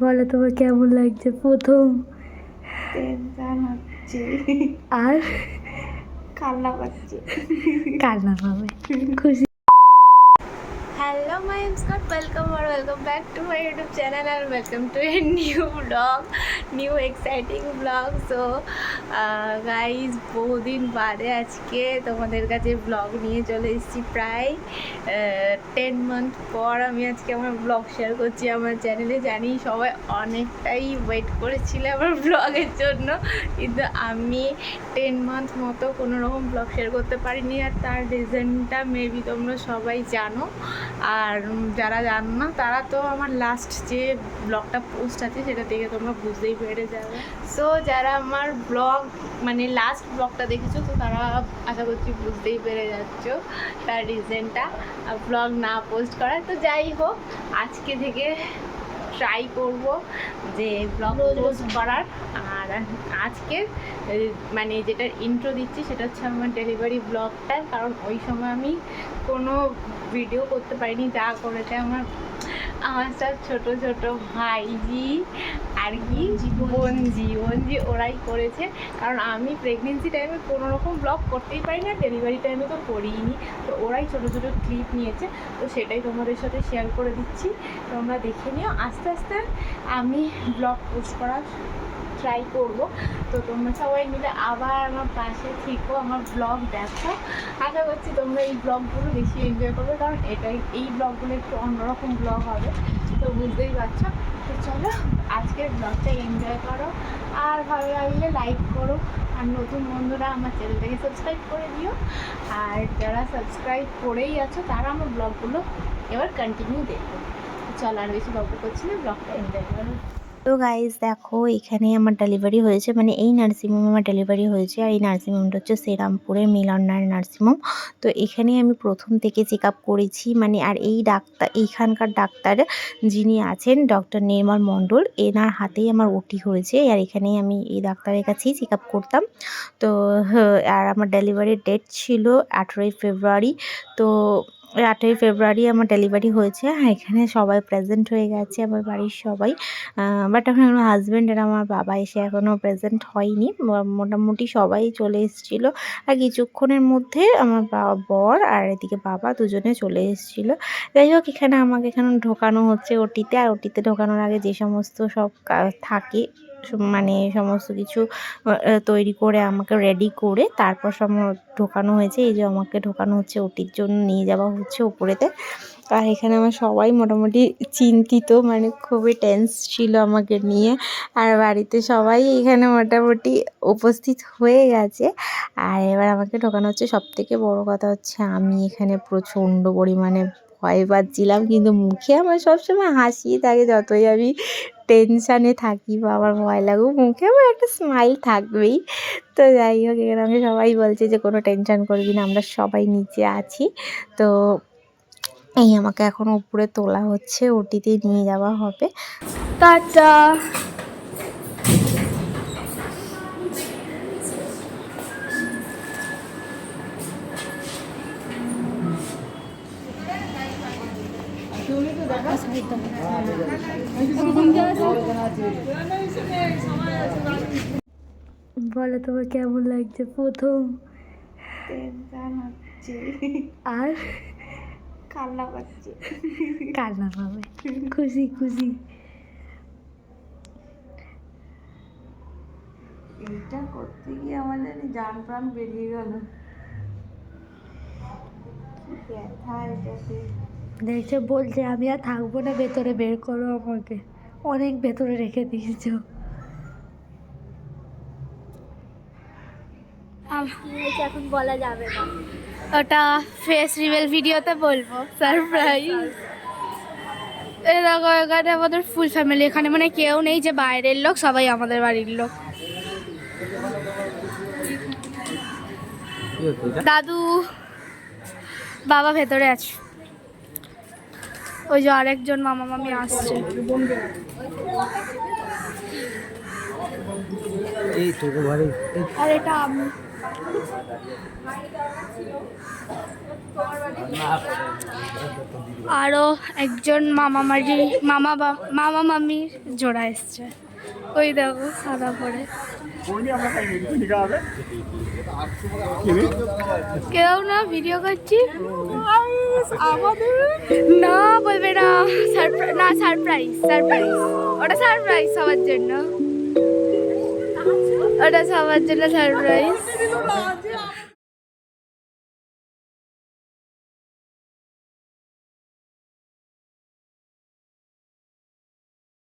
বলো তোমার কেমন লাগছে প্রথম? আর? কান্না পাচ্ছে। কান্না পাবে। খুশি। Welcome R welcome back to my YouTube channel R welcome to a new vlog new exciting vlog so guys বহুদিন বাদে আজকে তোমাদের কাছে ব্লগ নিয়ে চলে এসেছি প্রায় টেন মান্থ পর আমি আজকে আমার ব্লগ শেয়ার করছি আমার চ্যানেলে জানি সবাই অনেকটাই ওয়েট করেছিল আমার ব্লগের জন্য, কিন্তু আমি টেন মান্থ মতো কোনো রকম ব্লগ শেয়ার করতে পারিনি। আর তার রিজনটা মেবি তোমরা সবাই জানো। আর যারা জানো না তারা তো আমার লাস্ট যে ব্লগটা পোস্ট আছে, সেটা দেখে তোমরা বুঝতেই পেরে যাবে। সো যারা আমার ব্লগ মানে লাস্ট ব্লগটা দেখেছ, তো তারা আশা করছি বুঝতেই পেরে যাচ্ছ তার রিজনটা ব্লগ না পোস্ট করার তো যাই হোক, আজকে থেকে ট্রাই করব যে ব্লগ পোস্ট করার। আর আজকে মানে যেটা ইন্ট্রো দিচ্ছি সেটা হচ্ছে আমার ডেলিভারি ব্লগটা কারণ ওই সময় আমি কোনো ভিডিও করতে পারিনি যা করেছে আমার আমার সব ছোট ছোট ভাইজি আর কি, বোনজি। বোনজি ওরাই করেছে। কারণ আমি প্রেগনেন্সি টাইমে কোনো রকম ব্লগ করতেই পারি না ডেলিভারি টাইমে তো করিনি তো ওরাই ছোট ছোট ক্লিপ নিয়েছে। তো সেটাই তোমাদের সাথে শেয়ার করে দিচ্ছি। তোমরা দেখে নিও। আস্তে আস্তে আমি ব্লগ পোস্ট করার ট্রাই করব। তো তোমরা সবাই মিলে আবার আমার পাশে থেকো, আমার ব্লগ দেখো। আশা করছি তোমরা এই ব্লগগুলো বেশি এনজয় করবে, কারণ এটাই, এই ব্লগগুলো একটু অন্যরকম ব্লগ হবে। তো বুঝতেই পারছ? তো চলো, আজকের ব্লগটা এনজয় করো। আর ভালো লাগলে লাইক করো। আর নতুন বন্ধুরা আমার চ্যানেলটাকে সাবস্ক্রাইব করে দিও। আর যারা সাবস্ক্রাইব করেই আছো, তারা আমার ব্লগগুলো এবার কন্টিনিউ দেখো। চলো আর বেশি গল্প করছি না ব্লগটা এনজয় করো। তো গাইজ দেখো এখানে আমার ডেলিভারি হয়েছে। মানে এই নার্সিংহোমে আমার ডেলিভারি হয়েছে। আর এই নার্সিংহোমটা হচ্ছে শ্রীরামপুরের মিলনার নার্সিংহোম তো এখানে আমি প্রথম থেকে চেক আপ করেছি। মানে আর এই ডাক্তার এইখানকার ডাক্তার যিনি আছেন ডক্টর নির্মল মণ্ডল এনার হাতেই আমার ওটি হয়েছে। আর এখানেই আমি এই ডাক্তারের কাছেই চেক আপ করতাম। তো হ্যাঁ, আর আমার ডেলিভারির ডেট ছিল আঠেরোই ফেব্রুয়ারি। তো আঠেরোই ফেব্রুয়ারি আমার ডেলিভারি হয়েছে। আর এখানে সবাই প্রেজেন্ট হয়ে গেছে, আমার বাড়ির সবাই। বাট এখন আমার হাজব্যান্ড আর আমার বাবা এসে এখনও প্রেজেন্ট হয়নি। মোটামুটি সবাই চলে এসেছিল। আর কিছুক্ষণের মধ্যে আমার বর আর এদিকে বাবা দুজনে চলে এসেছিল। যাই হোক, এখানে আমাকে এখানে ঢোকানো হচ্ছে ওটিতে। আর ওটিতে ঢোকানোর আগে যে সমস্ত সব থাকে মানে সমস্ত কিছু তৈরি করে আমাকে রেডি করে তারপর সব ঢোকানো হয়েছে। এই যে আমাকে ঢোকানো হচ্ছে, ওটির জন্য নিয়ে যাওয়া হচ্ছে ওপরেতে আর এখানে আমার সবাই মোটামুটি চিন্তিত মানে খুবই টেন্স ছিল আমাকে নিয়ে। আর বাড়িতে সবাই এখানে মোটামুটি উপস্থিত হয়ে গেছে। আর এবার আমাকে ঢোকানো হচ্ছে। সব থেকে বড় কথা হচ্ছে, আমি এখানে প্রচণ্ড পরিমাণে ভয় পাচ্ছিলাম, কিন্তু মুখে আমার সবসময় হাসি থাকে যতই আমি টেনশানে থাকি বা আমার ভয় লাগুক, মুখে আমার একটা স্মাইল থাকবেই। তো যাই হোক, এখানে আমাকে সবাই বলছে যে, কোনো টেনশন করবি না, আমরা সবাই নিচে আছি। তো এই আমাকে এখন উপরে তোলা হচ্ছে, ওটিতে নিয়ে যাওয়া হবে। টাটা! বলো তোমার কেমন লাগছে প্রথম? আর? কান্না পাচ্ছে কান্না পাবে। খুশি খুশি। এইটা করতে গিয়ে আমার জানি জান প্রাণ বেরিয়ে গেল। ব্যথা এটাতে। দেখছে বলছে আমি আর থাকব না ভেতরে বের করো আমাকে। অনেক ভেতরে রেখে দিয়েছ এখন বলা যাবে না। ওটা ফেস রিভেল ভিডিওতে বলব সারপ্রাইজ এই এখানে আমাদের ফুল ফ্যামিলি এখানে মানে কেউ নেই যে বাইরের লোক সবাই আমাদের বাড়ির লোক। দাদু বাবা ভেতরে আছে। ওই যে আরেকজন মামা মামি আসছে। এই তোকে বাড়ি আর এটা আমি আরও একজন মামা মারি মামা মামা মামির জোড়া এসছে। ওই দেখো সাদা পরে। কেউ না ভিডিও করছি? না বলবে না। সারপ্রাইজ না সারপ্রাইজ সারপ্রাইজ ওটা সারপ্রাইজ সবার জন্য। ওটা সবার জন্য সারপ্রাইজ